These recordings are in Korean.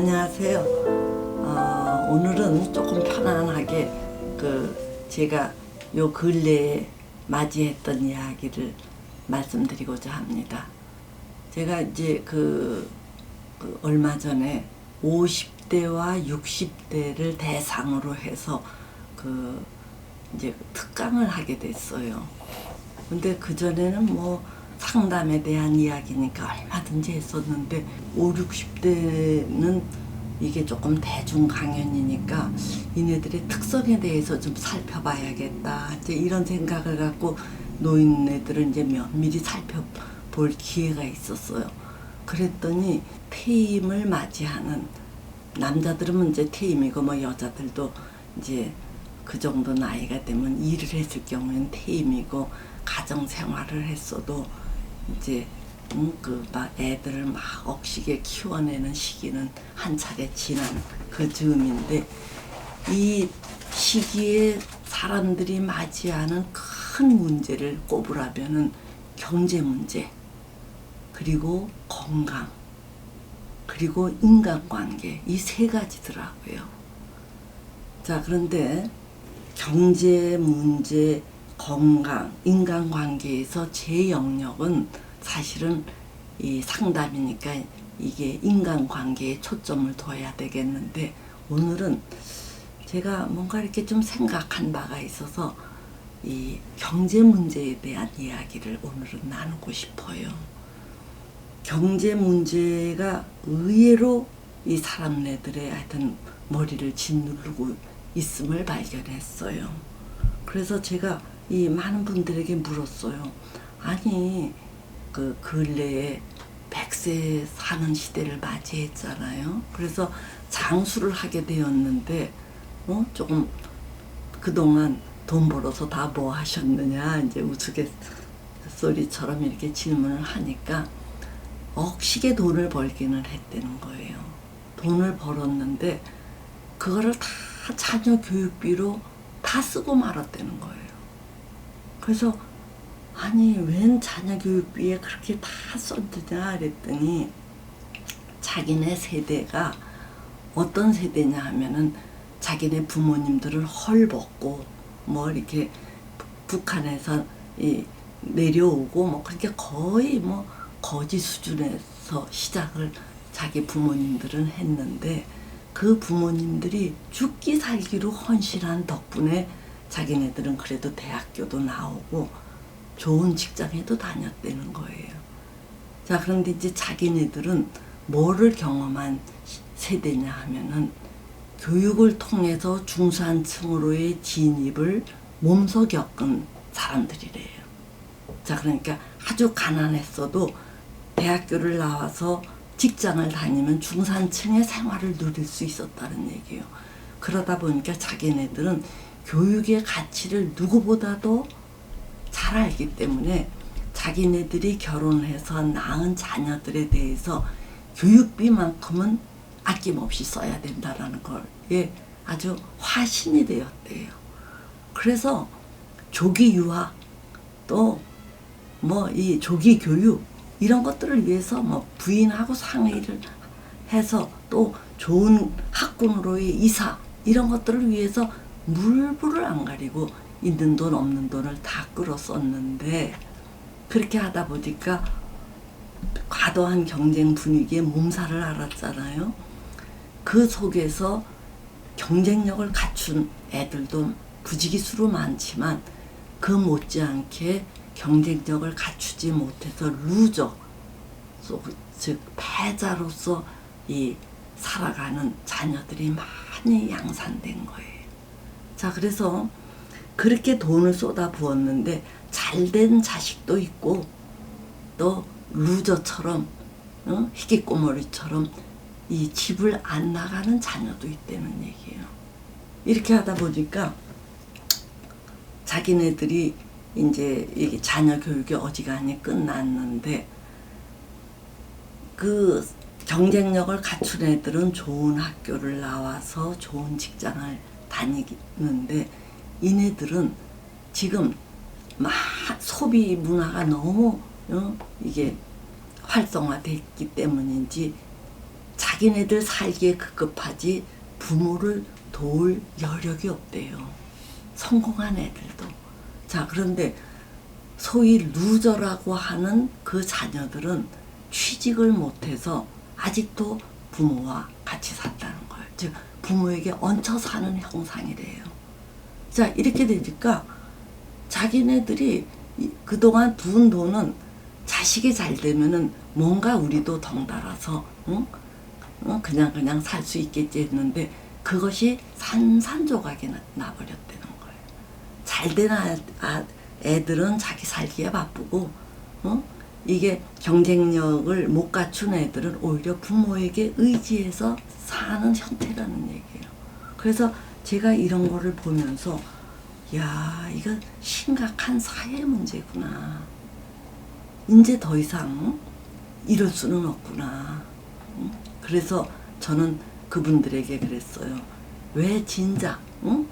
안녕하세요. 어, 오늘은 조금 편안하게 그 제가 요 근래에 맞이했던 이야기를 말씀드리고자 합니다. 제가 이제 그, 그 얼마 전에 50대와 60대를 대상으로 해서 그 이제 특강을 하게 됐어요. 근데 그 전에는 뭐 상담에 대한 이야기니까 얼마든지 했었는데 5, 60대는 이게 조금 대중 강연이니까 이네들의 특성에 대해서 좀 살펴봐야겠다. 이제 이런 생각을 갖고 노인네들을 이제 면밀히 살펴볼 기회가 있었어요. 그랬더니 퇴임을 맞이하는 남자들은 이제 퇴임이고 뭐 여자들도 이제 그 정도 나이가 되면 일을 했을 경우에는 퇴임이고 가정 생활을 했어도 이제 음, 그막 애들을 막 억시게 키워내는 시기는 한 차례 지난 그 즈음인데 이 시기에 사람들이 맞이하는 큰 문제를 꼽으라면은 경제 문제 그리고 건강 그리고 인간관계 이 세 가지더라고요. 자 그런데 경제 문제, 건강, 인간관계에서 제 영역은 사실은 이 상담이니까 이게 인간관계에 초점을 둬야 되겠는데 오늘은 제가 뭔가 이렇게 좀 생각한 바가 있어서 이 경제 문제에 대한 이야기를 오늘은 나누고 싶어요. 경제 문제가 의외로 이 사람네들의 하여튼 머리를 짓누르고 있음을 발견했어요. 그래서 제가 이 많은 분들에게 물었어요. 아니, 그 근래에 100세 사는 시대를 맞이했잖아요. 그래서 장수를 하게 되었는데, 어, 조금 그동안 돈 벌어서 다 뭐 하셨느냐, 이제 우스갯소리처럼 이렇게 질문을 하니까 억시게 돈을 벌기는 했다는 거예요. 돈을 벌었는데, 그거를 다 자녀 교육비로 다 쓰고 말았다는 거예요. 그래서 아니 웬 자녀 교육비에 그렇게 다 썼느냐 그랬더니 자기네 세대가 어떤 세대냐 하면은 자기네 부모님들을 헐벗고 뭐 이렇게 북한에서 이 내려오고 뭐 그렇게 거의 뭐 거지 수준에서 시작을 자기 부모님들은 했는데 그 부모님들이 죽기 살기로 헌신한 덕분에 자기네들은 그래도 대학교도 나오고 좋은 직장에도 다녔다는 거예요. 자, 그런데 이제 자기네들은 뭐를 경험한 세대냐 하면은 교육을 통해서 중산층으로의 진입을 몸소 겪은 사람들이래요. 자, 그러니까 아주 가난했어도 대학교를 나와서 직장을 다니면 중산층의 생활을 누릴 수 있었다는 얘기예요. 그러다 보니까 자기네들은 교육의 가치를 누구보다도 잘 알기 때문에 자기네들이 결혼해서 낳은 자녀들에 대해서 교육비만큼은 아낌없이 써야 된다라는 걸에 아주 화신이 되었대요. 그래서 조기 유학 또 뭐 이 조기 교육 이런 것들을 위해서 뭐 부인하고 상의를 해서 또 좋은 학군으로의 이사 이런 것들을 위해서 물불을 안 가리고 있는 돈 없는 돈을 다 끌어 썼는데 그렇게 하다 보니까 과도한 경쟁 분위기에 몸살을 앓았잖아요. 그 속에서 경쟁력을 갖춘 애들도 부지기수로 많지만 그 못지않게 경쟁력을 갖추지 못해서 루저, 즉 패자로서 이 살아가는 자녀들이 많이 양산된 거예요. 자, 그래서 그렇게 돈을 쏟아 부었는데 잘된 자식도 있고 또 루저처럼 어? 희귀꼬머리처럼 이 집을 안 나가는 자녀도 있다는 얘기예요. 이렇게 하다 보니까 자기네들이 이제 이 자녀 교육이 어지간히 끝났는데 그 경쟁력을 갖춘 애들은 좋은 학교를 나와서 좋은 직장을 다니는데 이네들은 지금 막 소비 문화가 너무 어? 이게 활성화됐기 때문인지 자기네들 살기에 급급하지 부모를 도울 여력이 없대요. 성공한 애들도. 자, 그런데 소위 루저라고 하는 그 자녀들은 취직을 못해서 아직도 부모와 같이 산다는 거예요. 즉, 부모에게 얹혀 사는 형상이래요. 자, 이렇게 되니까 자기네들이 이- 그동안 분 돈은 자식이 잘 되면은 뭔가 우리도 덩달아서 응? 어, 그냥 그냥 살 수 있겠지 했는데 그것이 산산조각이 나- 나버렸다는 거예요. 잘된 아, 아, 애들은 자기 살기에 바쁘고 어? 이게 경쟁력을 못 갖춘 애들은 오히려 부모에게 의지해서 사는 형태라는 얘기예요. 그래서 제가 이런 거를 보면서 야 이거 심각한 사회 문제구나. 이제 더 이상 이럴 수는 없구나. 응? 그래서 저는 그분들에게 그랬어요. 왜 진작, 응?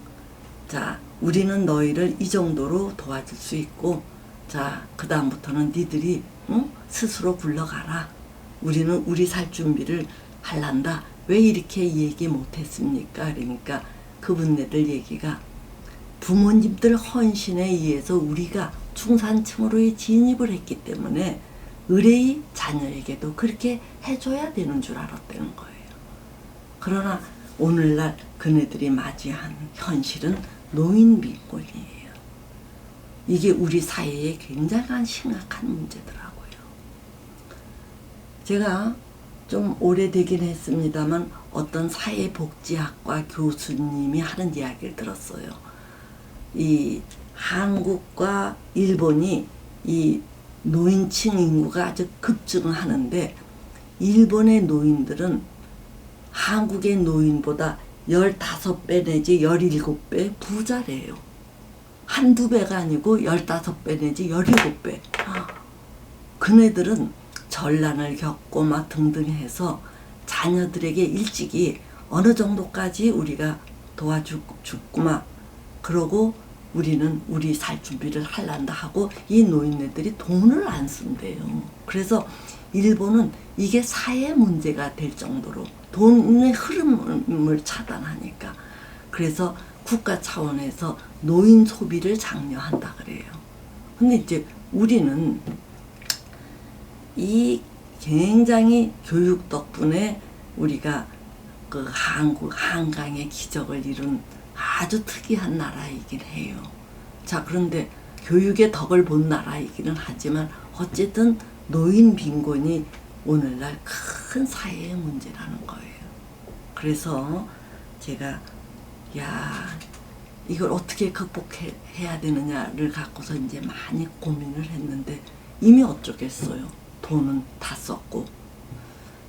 자, 우리는 너희를 이 정도로 도와줄 수 있고, 자, 그 다음부터는 니들이, 응? 스스로 굴러가라. 우리는 우리 살 준비를 할란다. 왜 이렇게 얘기 못했습니까? 그러니까 그분네들 얘기가 부모님들 헌신에 의해서 우리가 중산층으로의 진입을 했기 때문에 의뢰의 자녀에게도 그렇게 해줘야 되는 줄 알았다는 거예요. 그러나 오늘날 그네들이 맞이한 현실은 노인 빈곤이에요. 이게 우리 사회에 굉장한 심각한 문제더라고요. 제가 좀 오래되긴 했습니다만 어떤 사회복지학과 교수님이 하는 이야기를 들었어요. 이 한국과 일본이 이 노인층 인구가 아주 급증하는데 일본의 노인들은 한국의 노인보다 15배 내지 17배 부자래요. 한두 배가 아니고 15배 내지 17배. 그네들은 전란을 겪고 막 등등 해서 자녀들에게 일찍이 어느 정도까지 우리가 도와주고 막 그러고 우리는 우리 살 준비를 할란다 하고 이 노인네들이 돈을 안 쓴대요. 그래서 일본은 이게 사회 문제가 될 정도로 돈의 흐름을 차단하니까 그래서 국가 차원에서 노인 소비를 장려한다 그래요. 근데 이제 우리는 이 굉장히 교육 덕분에 우리가 그 한국 한강의 기적을 이룬 아주 특이한 나라이긴 해요. 자, 그런데 교육의 덕을 본 나라이기는 하지만 어쨌든 노인 빈곤이 오늘날 큰 사회의 문제라는 거예요. 그래서 제가 야 이걸 어떻게 극복해야 되느냐를 갖고서 이제 많이 고민을 했는데 이미 어쩌겠어요. 돈은 다 썼고.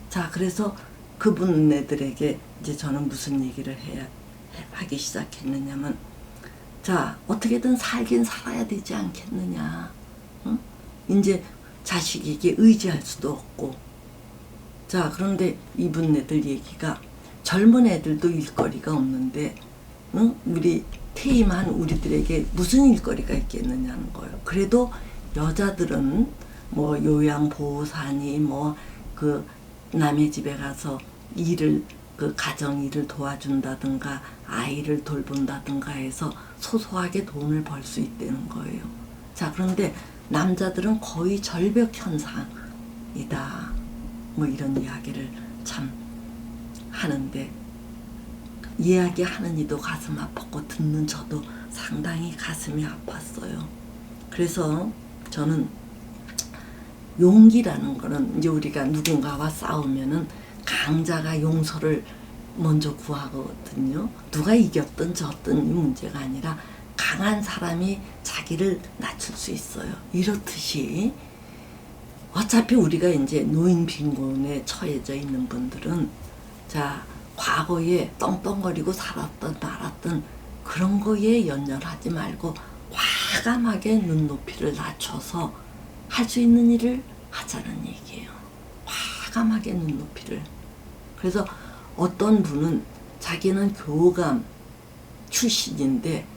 자, 그래서 그분네들에게 이제 저는 무슨 얘기를 해야 하기 시작했느냐면 자 어떻게든 살긴 살아야 되지 않겠느냐 응? 이제 자식에게 의지할 수도 없고 자 그런데 이분네들 얘기가 젊은 애들도 일거리가 없는데 응? 우리 퇴임한 우리들에게 무슨 일거리가 있겠느냐는 거예요 그래도 여자들은 뭐 요양보호사니 뭐 그 남의 집에 가서 일을 그 가정 일을 도와준다든가 아이를 돌본다든가 해서 소소하게 돈을 벌 수 있다는 거예요. 자 그런데 남자들은 거의 절벽 현상이다. 뭐 이런 이야기를 참 하는데 이야기하는 이도 가슴 아팠고 듣는 저도 상당히 가슴이 아팠어요. 그래서 저는 용기라는 거는 이제 우리가 누군가와 싸우면은 강자가 용서를 먼저 구하거든요. 누가 이겼든 졌든 이 문제가 아니라 강한 사람이 자기를 낮출 수 있어요. 이렇듯이 어차피 우리가 이제 노인 빈곤에 처해져 있는 분들은 자 과거에 떵떵거리고 살았던 말았던 그런 거에 연연하지 말고 과감하게 눈높이를 낮춰서 할 수 있는 일을 하자는 얘기예요. 과감하게 눈높이를. 그래서 어떤 분은 자기는 교감 출신인데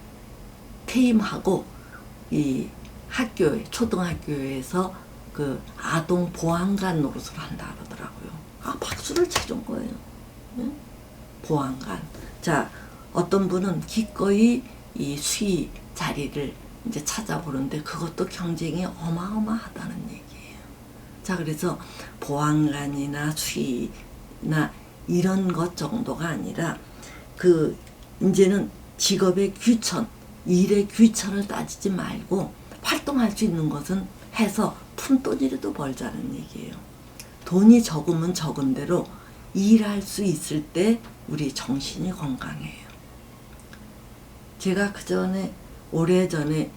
퇴임하고 이 학교에 초등학교에서 그 아동 보안관 노릇을 한다 그러더라고요. 아 박수 박수를 쳐준 거예요. 응? 보안관. 자, 어떤 분은 기꺼이 이 수위 자리를 이제 찾아보는데 그것도 경쟁이 어마어마하다는 얘기예요. 자, 그래서 보안관이나 수위나 이런 것 정도가 아니라 그 이제는 직업의 귀천, 일의 귀천을 따지지 말고 활동할 수 있는 것은 해서 푼돈이라도 벌자는 얘기예요. 돈이 적으면 적은 대로 일할 수 있을 때 우리 정신이 건강해요. 제가 그 전에 오래 전에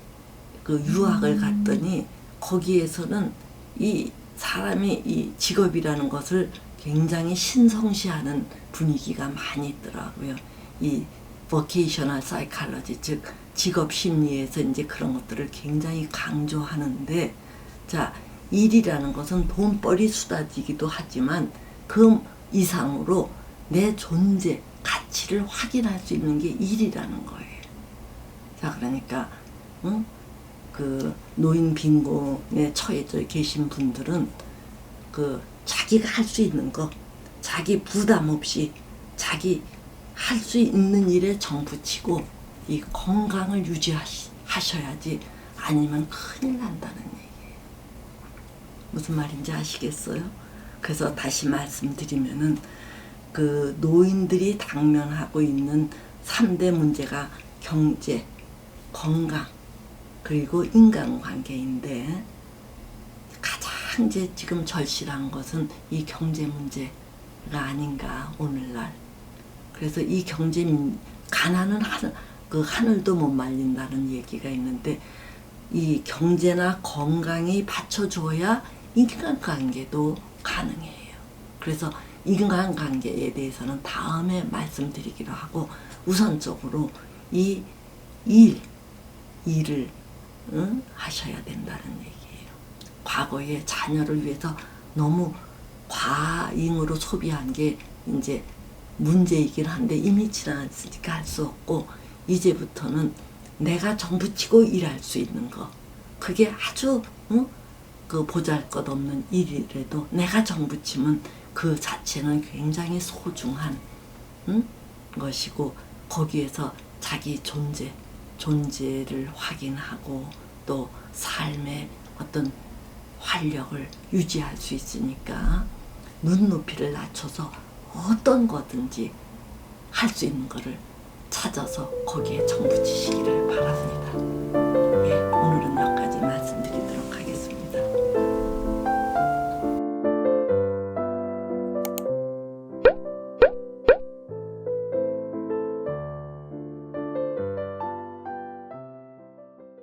그 유학을 갔더니 거기에서는 이 사람이 이 직업이라는 것을 굉장히 신성시하는 분위기가 많이 있더라고요. 이 vocational psychology 즉 직업 심리에서 이제 그런 것들을 굉장히 강조하는데 자 일이라는 것은 돈벌이 수다지기도 하지만 그 이상으로 내 존재 가치를 확인할 수 있는 게 일이라는 거예요. 자 그러니까 응? 그 노인 빈곤에 처해져 계신 분들은 그 자기가 할 수 있는 거 자기 부담 없이 자기 할 수 있는 일에 정붙이고 이 건강을 유지하셔야지 아니면 큰일 난다는 얘기예요. 무슨 말인지 아시겠어요? 그래서 다시 말씀드리면은 그 노인들이 당면하고 있는 3대 문제가 경제, 건강, 그리고 인간관계인데 가장 이제 지금 절실한 것은 이 경제 문제가 아닌가 오늘날. 그래서 이 경제 민- 가난은 하늘, 그 하늘도 못 말린다는 얘기가 있는데 이 경제나 건강이 받쳐줘야 인간관계도 가능해요. 그래서 인간관계에 대해서는 다음에 말씀드리기로 하고 우선적으로 이 일, 일을 응? 하셔야 된다는 얘기예요. 과거에 자녀를 위해서 너무 과잉으로 소비한 게 이제 문제이긴 한데 이미 지나갔으니까 할 수 없고 이제부터는 내가 정부치고 일할 수 있는 거 그게 아주 응? 그 보잘것없는 일이라도 내가 정부치면 그 자체는 굉장히 소중한 응? 것이고 거기에서 자기 존재 존재를 확인하고 또 삶의 어떤 활력을 유지할 수 있으니까 눈높이를 낮춰서 어떤 거든지 할 수 있는 거를 찾아서 거기에 정붙이시기를 바랍니다.